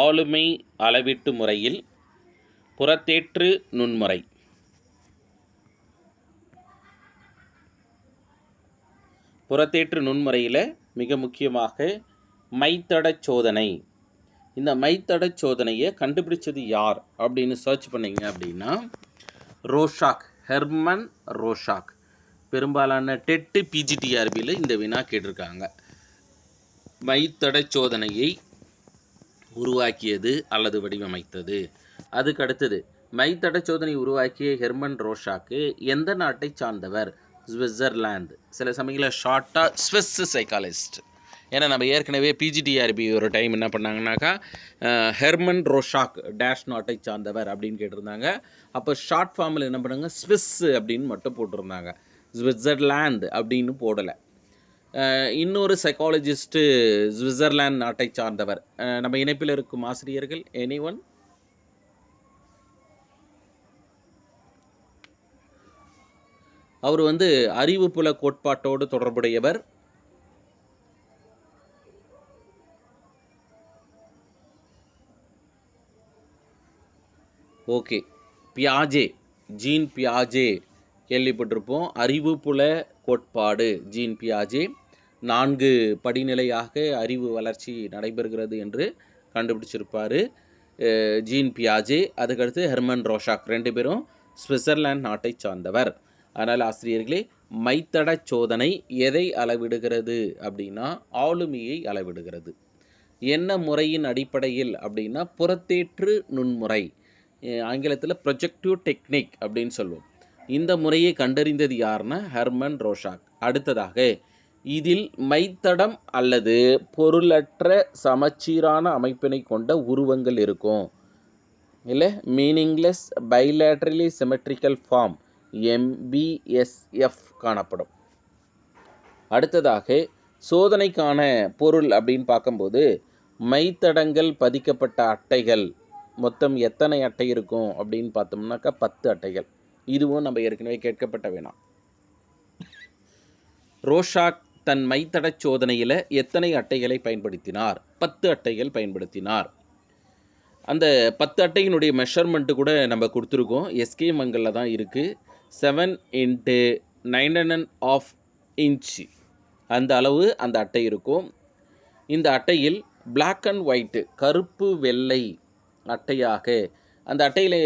ஆளுமை அளவீட்டு முறையில் புறத்தேற்று நுண்முறை. புறத்தேற்று நுண்முறையில் மிக முக்கியமாக மைத்தடச் சோதனை. இந்த மைத்தடச் சோதனையை கண்டுபிடிச்சது யார் அப்படின்னு சர்ச் பண்ணீங்க அப்படின்னா ரோஷாக் ஹெர்மன் ரோஷாக். பெரும்பாலான டெட்டு பிஜிடிஆர்பியில் இந்த வினா கேட்டிருக்காங்க. மைத்தடச் சோதனையை உருவாக்கியது அல்லது வடிவமைத்தது. அதுக்கு அடுத்தது மைத்தடச் சோதனை உருவாக்கிய ஹெர்மன் ரோஷாக்கு எந்த நாட்டை சார்ந்தவர்? சுவிட்சர்லாந்து. சில சமயங்களில் ஷார்ட்டாக ஸ்விஸ் சைக்காலஜிஸ்ட். ஏன்னா நம்ம ஏற்கனவே பிஜிடிஆர்பி ஒரு டைம் என்ன பண்ணாங்கனாக்கா ஹெர்மன் ரோஷாக் டேஷ் நாட்டை சார்ந்தவர் அப்படின்னு கேட்டிருந்தாங்க. அப்போ ஷார்ட் ஃபார்மில் என்ன பண்ணாங்க? ஸ்விஸ் அப்படின்னு மட்டும் போட்டிருந்தாங்க. சுவிட்சர்லாந்து அப்படின்னு போடலை. இன்னொரு சைக்காலஜிஸ்ட்டு சுவிட்சர்லாந்து நாட்டை சார்ந்தவர். நம்ம இணைப்பில் இருக்கும் ஆசிரியர்கள் எனி ஒன் அவர் வந்து அறிவுப்புல கோட்பாட்டோடு தொடர்புடையவர். ஓகே. பியாஜே ஜீன் பியாஜே கேள்விப்பட்டிருப்போம். அறிவுப்புல கோட்பாடு ஜீன் பியாஜே. நான்கு படிநிலையாக அறிவு வளர்ச்சி நடைபெறுகிறது என்று கண்டுபிடிச்சிருப்பார் ஜீன் பியாஜே. அதுக்கடுத்து ஹெர்மன் ரோஷாக் ரெண்டு பேரும் சுவிட்சர்லாந்து நாட்டை சார்ந்தவர். அதனால் ஆசிரியர்களே மைத்தட சோதனை எதை அளவிடுகிறது அப்படின்னா ஆளுமையை அளவிடுகிறது. என்ன முறையின் அடிப்படையில் அப்படின்னா புறத்தேற்று நுண்முறை ஆங்கிலத்தில் ப்ரொஜெக்டிவ் டெக்னிக் அப்படின்னு சொல்லுவோம். இந்த முறையை கண்டறிந்தது யாருன்னா ஹெர்மன் ரோஷாக். அடுத்ததாக இதில் மைத்தடம் அல்லது பொருளற்ற சமச்சீரான அமைப்பினை கொண்ட உருவங்கள் இருக்கும். இல்லை? Meaningless bilaterally symmetrical form MBSF காணப்படும். அடுத்ததாக சோதனைக்கான பொருள் அப்படின்னு பார்க்கும்போது மைத்தடங்கள் பதிக்கப்பட்ட அட்டைகள். மொத்தம் எத்தனை அட்டை இருக்கும் அப்படின்னு பார்த்தோம்னாக்கா பத்து அட்டைகள். இதுவும் நம்ம ஏற்கனவே கேட்கப்பட்ட வேணாம். ரோஷாக் தன் மைத்தடச் சோதனையில் எத்தனை அட்டைகளை பயன்படுத்தினார்? பத்து அட்டைகள் பயன்படுத்தினார். அந்த பத்து அட்டையினுடைய மெஷர்மெண்ட்டு கூட நம்ம கொடுத்துருக்கோம். எஸ்கே மங்கலில் தான் இருக்குது seven into nine and half inch அந்த அளவு அந்த அட்டை இருக்கும். இந்த அட்டையில் பிளாக் அண்ட் ஒயிட்டு கருப்பு வெள்ளை அட்டையாக அந்த அட்டையில்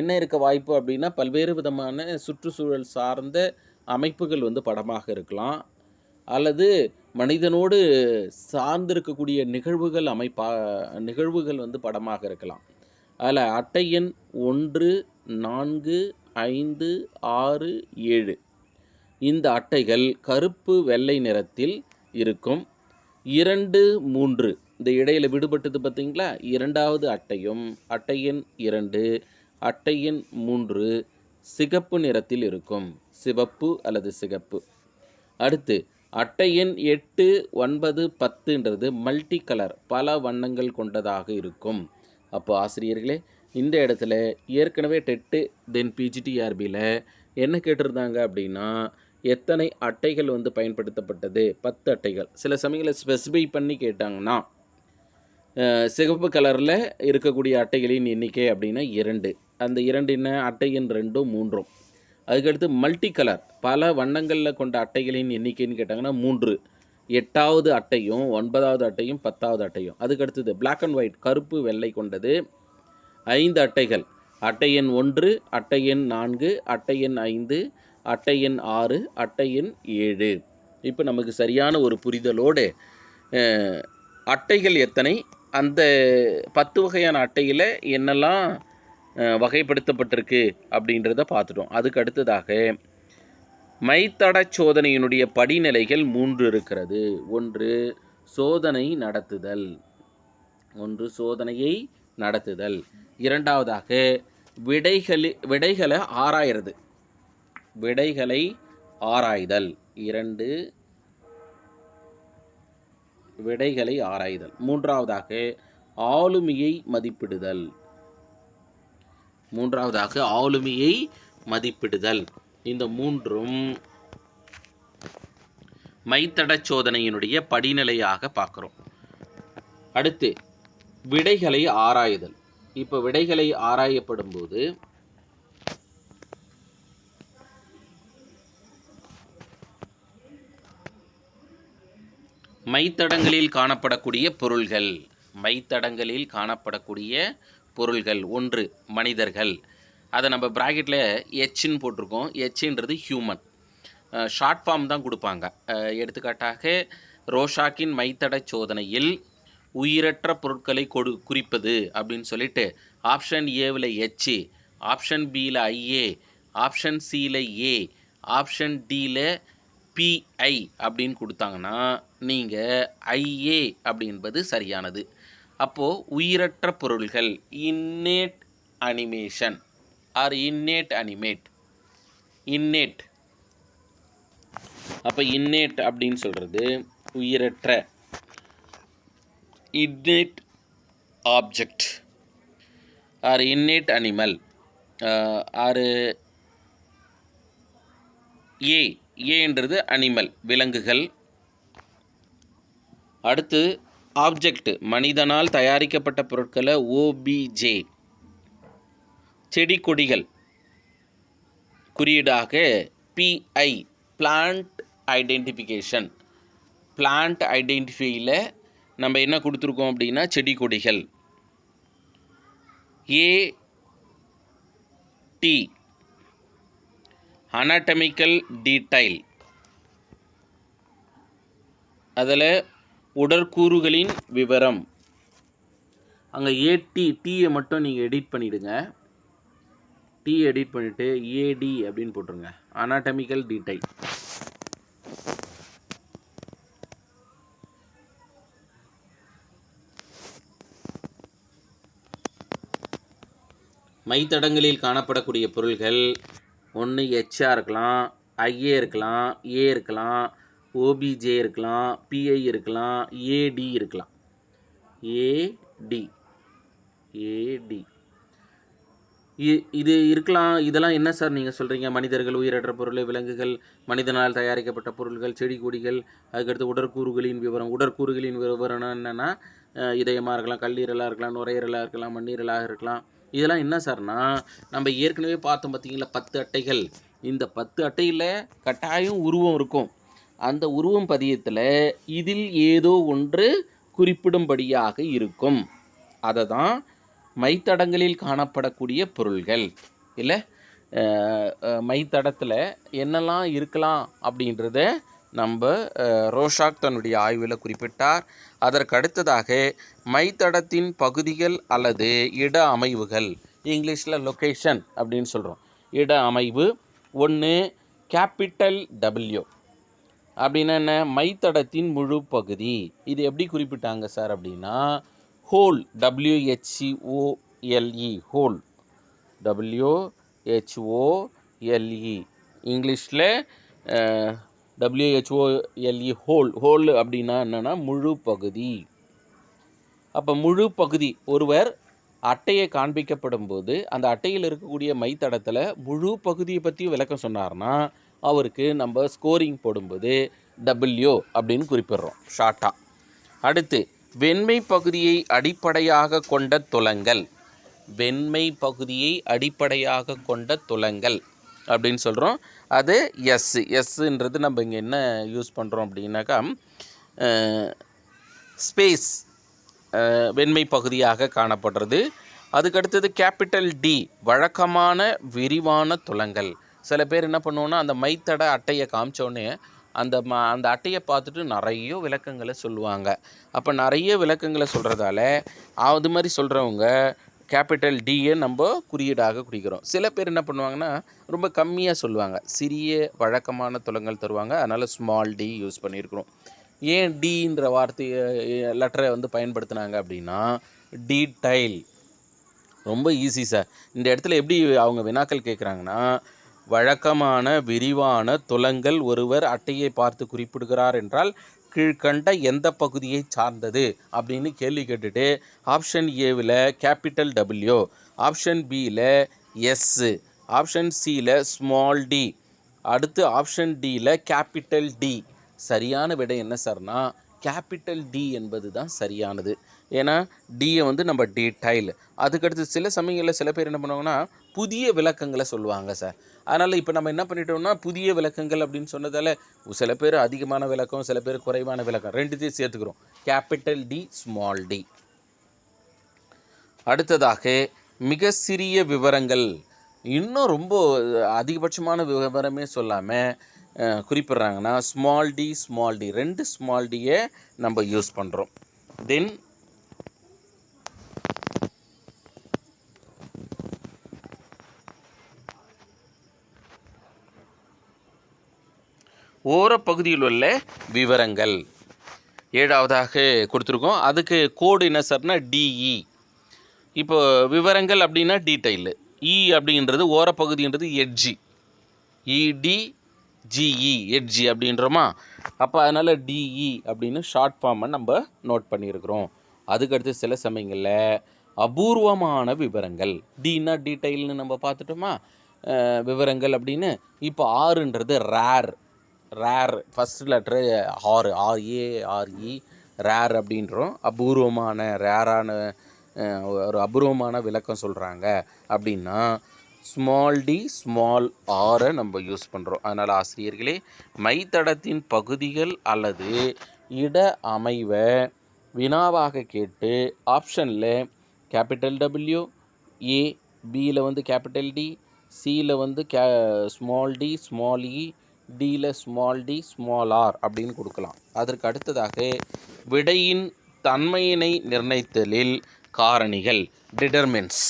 என்ன இருக்க வாய்ப்பு அப்படின்னா பல்வேறு விதமான சுற்றுச்சூழல் சார்ந்த அமைப்புகள் வந்து படமாக இருக்கலாம். அல்லது மனிதனோடு சார்ந்திருக்கக்கூடிய நிகழ்வுகள் அமைப்பா நிகழ்வுகள் வந்து படமாக இருக்கலாம். அதில் அட்டை எண் ஒன்று நான்கு ஐந்து ஆறு ஏழு. இந்த அட்டைகள் கருப்பு வெள்ளை நிறத்தில் இருக்கும். இரண்டு மூன்று. இந்த இடையில் விடுபட்டது பார்த்திங்களா? இரண்டாவது அட்டையும் அட்டை எண் இரண்டு அட்டை எண் மூன்று சிகப்பு நிறத்தில் இருக்கும். சிவப்பு அல்லது சிகப்பு. அடுத்து அட்டை எண் எட்டு ஒன்பது பத்துன்றது மல்டி கலர் பல வண்ணங்கள் கொண்டதாக இருக்கும். அப்போ ஆசிரியர்களே இந்த இடத்துல ஏற்கனவே டெட்டு தென் பிஜிடிஆர்பியில் என்ன கேட்டிருந்தாங்க அப்படின்னா எத்தனை அட்டைகள் வந்து பயன்படுத்தப்பட்டது? பத்து அட்டைகள். சில சமயங்களில் ஸ்பெசிஃபை பண்ணி கேட்டாங்கன்னா சிகப்பு கலரில் இருக்கக்கூடிய அட்டைகளின் எண்ணிக்கை அப்படின்னா இரண்டு. அந்த இரண்டு என்ன? அட்டை எண் ரெண்டும் மூன்றும். அதுக்கடுத்து மல்டி கலர் பல வண்ணங்களில் கொண்ட அட்டைகளின் எண்ணிக்கைன்னு கேட்டாங்கன்னா மூன்று. எட்டாவது அட்டையும் ஒன்பதாவது அட்டையும் பத்தாவது அட்டையும். அதுக்கடுத்தது பிளாக் அண்ட் ஒயிட் கருப்பு வெள்ளை கொண்டது. ஐந்து அட்டைகள். அட்டை எண் ஒன்று அட்டை எண் நான்கு அட்டை எண் ஐந்து அட்டை எண் ஆறு அட்டை எண் ஏழு. இப்போ நமக்கு சரியான ஒரு புரிதலோடு அட்டைகள் எத்தனை? அந்த பத்து வகையான அட்டையில் என்னெல்லாம் வகைப்படுத்தப்பட்டிருக்கு அப்படின்றத பார்த்துட்டோம். அதுக்கு அடுத்ததாக மைத்தட சோதனையினுடைய படிநிலைகள் மூன்று இருக்கிறது. ஒன்று சோதனை நடத்துதல். ஒன்று சோதனையை நடத்துதல். இரண்டாவதாக விடைகளி விடைகளை ஆராயிறது. விடைகளை ஆராய்தல். இரண்டு விடைகளை ஆராய்தல். மூன்றாவதாக ஆளுமையை மதிப்பிடுதல். மூன்றாவதாக ஆளுமையை மதிப்பிடுதல். இந்த மூன்றும் மைத்தட சோதனையினுடைய படிநிலையாக பார்க்குறோம். அடுத்து விடைகளை ஆராயுதல். இப்போ விடைகளை ஆராயப்படும் போது மைத்தடங்களில் காணப்படக்கூடிய பொருள்கள் மைத்தடங்களில் காணப்படக்கூடிய பொருள்கள் ஒன்று மனிதர்கள். அதை நம்ம ப்ராக்கெட்டில் எச்சின்னு போட்டிருக்கோம். எச்சின்றது ஹியூமன் ஷார்ட் ஃபார்ம் தான் கொடுப்பாங்க. எடுத்துக்காட்டாக ரோஷாக்கின் மைத்தட சோதனையில் உயிரற்ற பொருட்களை கொடு குறிப்பது அப்படின்னு சொல்லிட்டு ஆப்ஷன் ஏவில் எச்சு ஆப்ஷன் பியில் ஐஏ ஆப்ஷன் சியில் ஏ ஆப்ஷன் டியில் பிஐ அப்படின்னு கொடுத்தாங்கன்னா நீங்கள் ஐஏ அப்படின்பது சரியானது. அப்போது உயிரற்ற பொருள்கள் innate animation or innate animate innate அப்போ இன்னேட் அப்படின்னு சொல்கிறது உயிரற்ற. Innate object or innate animal or A ஏன்றது அனிமல் விலங்குகள். அடுத்து ஆப்ஜெக்ட் மனிதனால் தயாரிக்கப்பட்ட பொருட்களை ஓபிஜே செடி கொடிகள் குறியீடாக பிஐ பிளான்ட் ஐடென்டிஃபிகேஷன் பிளான்ட் ஐடென்டிஃபையில் நம்ம என்ன கொடுத்துருக்கோம் அப்படின்னா செடி கொடிகள் ஏ டி அனாட்டமிக்கல் டீடைல் அதில் உடற்கூறுகளின் விவரம். அங்கே ஏடி டீயை மட்டும் நீங்கள் எடிட் பண்ணிவிடுங்க டி எடிட் பண்ணிவிட்டு ஏடி அப்படின்னு போட்டுருங்க. அனாட்டமிக்கல் டீடைல் மைத்தடங்களில் காணப்படக்கூடிய பொருள்கள் ஒன்று எச்ஆ இருக்கலாம் ஐஏ இருக்கலாம் ஏ இருக்கலாம் ஓபிஜே இருக்கலாம் பிஐ இருக்கலாம் ஏடி இருக்கலாம். ஏடி ஏடி இது இருக்கலாம். இதெல்லாம் என்ன சார் நீங்கள் சொல்கிறீங்க மனிதர்கள் உயிரற்ற பொருள் விலங்குகள் மனிதனால் தயாரிக்கப்பட்ட பொருள்கள் செடி கொடிகள் அதுக்கடுத்து உடற்கூறுகளின் விவரம். உடற்கூறுகளின் விவரம் என்னென்னா இதயமாக இருக்கலாம் கல்லீரலாக இருக்கலாம் நுரையீரலாக இருக்கலாம் மண்ணீரலாக இருக்கலாம். இதெல்லாம் என்ன சார்னா நம்ம ஏற்கனவே பார்த்தோம் பார்த்தீங்களா பத்து அட்டைகள். இந்த பத்து அட்டையில் கட்டாயம் உருவம் இருக்கும். அந்த உருவம் பதியத்தில் இதில் ஏதோ ஒன்று குறிப்பிடும்படியாக இருக்கும். அதை தான் மைத்தடங்களில் காணப்படக்கூடிய பொருள்கள். இல்லை? மைத்தடத்தில் என்னெல்லாம் இருக்கலாம் அப்படின்றத நம்ம ரோஷாக் தன்னுடைய ஆய்வில் குறிப்பிட்டார். அதற்கு அடுத்ததாக மைத்தடத்தின் பகுதிகள் அல்லது இட அமைவுகள். இங்கிலீஷில் லொக்கேஷன் அப்படின்னு சொல்கிறோம் இட அமைவு ஒன்று கேபிட்டல் டபிள்யூ அப்படின்னா என்ன? மைத்தடத்தின் முழு பகுதி. இது எப்படி குறிப்பிட்டாங்க சார் அப்படின்னா whole W H O L E whole W H O L E இங்கிலீஷில் W H O L E whole whole அப்படின்னா என்னென்னா முழு பகுதி. அப்போ முழு பகுதி ஒருவர் அட்டையை காண்பிக்கப்படும் போது அந்த அட்டையில் இருக்கக்கூடிய மைத்தடத்தில் முழு பகுதியை பற்றி விளக்கம் சொன்னார்னா அவருக்கு நம்ம ஸ்கோரிங் போடும்போது டபிள்யூ அப்படின்னு குறிப்பிடுறோம் ஷார்ட்டாக அடுத்து வெண்மை பகுதியை அடிப்படையாக கொண்ட துலங்கள் வெண்மை பகுதியை அடிப்படையாக கொண்ட துலங்கள் அப்படின்னு சொல்கிறோம் அது எஸ் எஸ்ன்றது நம்ம இங்கே என்ன யூஸ் பண்ணுறோம் அப்படின்னாக்கா ஸ்பேஸ் வெண்மை பகுதியாக காணப்படுறது. அதுக்கடுத்தது கேபிட்டல் டி வழக்கமான விரிவான துலங்கள் சில பேர் என்ன பண்ணுவோன்னா அந்த மைத்தட அட்டையை காமிச்சோடனே அந்த ம அந்த அட்டையை பார்த்துட்டு நிறைய விளக்கங்களை சொல்லுவாங்க. அப்போ நிறைய விளக்கங்களை சொல்கிறதால அது மாதிரி சொல்கிறவங்க கேபிட்டல் டியை நம்ம குறியீடாக குறிக்கிறோம். சில பேர் என்ன பண்ணுவாங்கன்னா ரொம்ப கம்மியாக சொல்லுவாங்க. சிறிய வழக்கமான துலங்கள் தருவாங்க. அதனால் ஸ்மால் டி யூஸ் பண்ணியிருக்கிறோம். ஏன் டின்ற வார்த்தையை லெட்டரை வந்து பயன்படுத்தினாங்க அப்படின்னா டீடைல் ரொம்ப ஈஸி சார் இந்த இடத்துல எப்படி அவங்க வினாக்கள் கேட்குறாங்கன்னா வழக்கமான விரிவான துலங்கள் ஒருவர் அட்டையை பார்த்து குறிப்பிடுகிறார் என்றால் கீழ்கண்ட எந்த பகுதியை சார்ந்தது அப்படின்னு கேள்வி கேட்டுட்டு ஆப்ஷன் ஏவில் கேபிட்டல் டபிள்யூ ஆப்ஷன் பியில் எஸ்ஸு ஆப்ஷன் சியில் ஸ்மால் டி அடுத்து ஆப்ஷன் டியில் கேபிட்டல் டி சரியான விடை என்ன சார்னா கேபிட்டல் டி என்பது தான் சரியானது. ஏன்னா டியை வந்து நம்ம டீடைல் அதுக்கடுத்து சில சமயங்களில் சில பேர் என்ன பண்ணுவாங்கன்னா புதிய விளக்கங்களை சொல்லுவாங்க சார். அதனால் இப்போ நம்ம என்ன பண்ணிட்டோம்னா புதிய விளக்கங்கள் அப்படின்னு சொன்னதால் சில பேர் அதிகமான விளக்கம் சில பேர் குறைவான விளக்கம் ரெண்டுத்தையும் சேர்த்துக்கிறோம். கேபிட்டல் டி ஸ்மால் டி அடுத்ததாக மிக சிறிய விவரங்கள். இன்னும் ரொம்ப அதிகபட்சமான விவரமே சொல்லாமல் குறிப்பிட்றாங்கன்னா ஸ்மால் டி ஸ்மால் டி ரெண்டு ஸ்மால் டியை நம்ம யூஸ் பண்ணுறோம் தென் ஓரப்பகுதியில் உள்ள விவரங்கள். ஏழாவதாக கொடுத்துருக்கோம். அதுக்கு கோடு என்ன சார்னா டிஇ இப்போ விவரங்கள் அப்படின்னா டீட்டெயிலு இ e அப்படின்றது ஓரப்பகுதின்றது edge E D G E edge அப்படின்றோமா? அப்போ அதனால் டிஇ அப்படின்னு ஷார்ட் ஃபார்மை நம்ம நோட் பண்ணியிருக்கிறோம். அதுக்கடுத்து சில சமயங்களில் அபூர்வமான விவரங்கள். டின்னா டீட்டெயில்னு நம்ம பார்த்துட்டோமா? விவரங்கள் அப்படின்னு. இப்போ ஆறுன்றது ரேர் ரேர் ஃபஸ்ட் லெட்ரு ஆறு ஆர்ஏ ஆர்இ ரேர் அப்படின்றோம். அபூர்வமான ரேரான ஒரு அபூர்வமான விளக்கம் சொல்கிறாங்க அப்படின்னா ஸ்மால் டி ஸ்மால் ஆரை நம்ம யூஸ் பண்ணுறோம் அதனால் ஆசிரியர்களே மைத்தடத்தின் பகுதிகள் அல்லது இட அமைவை வினாவாக கேட்டு ஆப்ஷனில் கேபிட்டல் டபிள்யூ ஏ பியில் வந்து கேபிட்டல் டி சியில் வந்து K small T small E டியில் ஸ்மால் டி ஸ்மால் ஆர் அப்படின்னு கொடுக்கலாம். அதற்கு அடுத்ததாக விடையின் தன்மையினை நிர்ணயித்தலில் காரணிகள் டிடர்மென்ட்ஸ்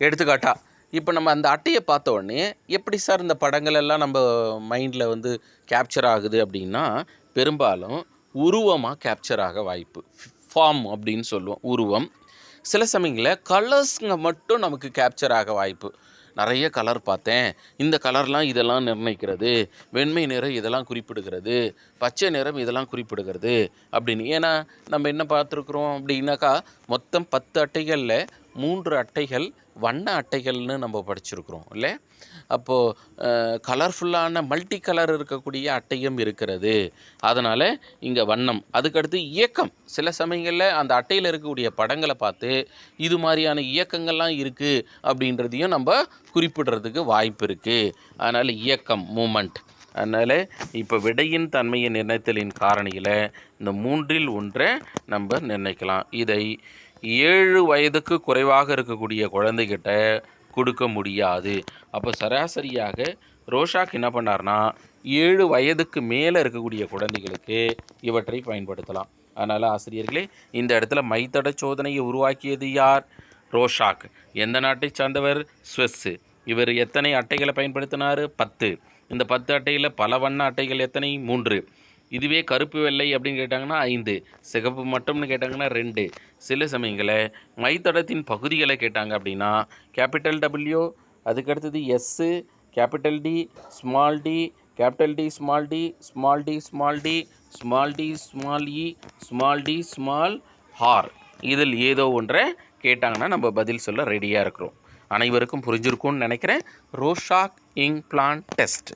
எடுத்துக்காட்டா இப்போ நம்ம அந்த அட்டையை பார்த்த உடனே எப்படி சார் இந்த படங்கள் எல்லாம் நம்ம மைண்டில் வந்து கேப்சர் ஆகுது அப்படின்னா பெரும்பாலும் உருவமாக கேப்சர் ஆக வாய்ப்பு. ஃபார்ம் அப்படின்னு சொல்லுவோம் உருவம். சில சமயங்களில் கலர்ஸுங்க மட்டும் நமக்கு கேப்சர் ஆக வாய்ப்பு. நிறைய கலர் பார்த்தேன். இந்த கலர்லாம் இதெல்லாம் நிர்ணயிக்கிறது. வெண்மை நிறம் இதெல்லாம் குறிப்பிடுகிறது. பச்சை நிறம் இதெல்லாம் குறிப்பிடுகிறது. அப்படின்னு. ஏன்னா நம்ம என்ன பார்த்துருக்குறோம் அப்படின்னாக்கா மொத்தம் பத்து அட்டைகளில் மூன்று அட்டைகள் வண்ண அட்டைகள்னு நம்ம படிச்சிருக்கிறோம் இல்லை அப்போது கலர்ஃபுல்லான மல்டி கலர் இருக்கக்கூடிய அட்டையும் இருக்கிறது. அதனால் இங்கே வண்ணம். அதுக்கடுத்து இயக்கம். சில சமயங்களில் அந்த அட்டையில் இருக்கக்கூடிய படங்களை பார்த்து இது மாதிரியான இயக்கங்கள்லாம் இருக்குது அப்படின்றதையும் நம்ம குறிப்பிடுறதுக்கு வாய்ப்பு இருக்குது அதனால் இயக்கம் மூமெண்ட் அதனால் இப்போ விடையின் தன்மையை நிர்ணயித்தலின் காரணியில் இந்த மூன்றில் ஒன்றை நம்ம நிர்ணயிக்கலாம். இதை ஏழு வயதுக்கு குறைவாக இருக்கக்கூடிய குழந்தைகிட்ட கொடுக்க முடியாது. அப்போ சராசரியாக ரோஷாக் என்ன பண்ணார்னா ஏழு வயதுக்கு மேலே இருக்கக்கூடிய குழந்தைகளுக்கு இவற்றை பயன்படுத்தலாம். அதனால் ஆசிரியர்களே இந்த இடத்துல மைத்தட சோதனையை உருவாக்கியது யார்? ரோஷாக் எந்த நாட்டை சார்ந்தவர்? ஸ்வெஸ்ஸு. இவர் எத்தனை அட்டைகளை பயன்படுத்தினார்? பத்து. இந்த பத்து அட்டையில் பல வண்ண அட்டைகள் எத்தனை? மூன்று. இதுவே கருப்பு வெள்ளை அப்படின்னு கேட்டாங்கன்னா ஐந்து சிகப்பு மட்டும்னு கேட்டாங்கன்னா ரெண்டு. சில சமயங்களில் மைத்தடத்தின் பகுதிகளை கேட்டாங்க அப்படின்னா கேபிட்டல் டபிள்யூ அதுக்கடுத்தது S capital T small T capital T small T small T small T small T small T small E small T இதில் ஏதோ ஒன்றை கேட்டாங்கன்னா நம்ம பதில் சொல்ல ரெடியாக இருக்கிறோம். அனைவருக்கும் புரிஞ்சிருக்கும்னு நினைக்கிறேன். ரோஷாக் இங் பிளான் டெஸ்ட்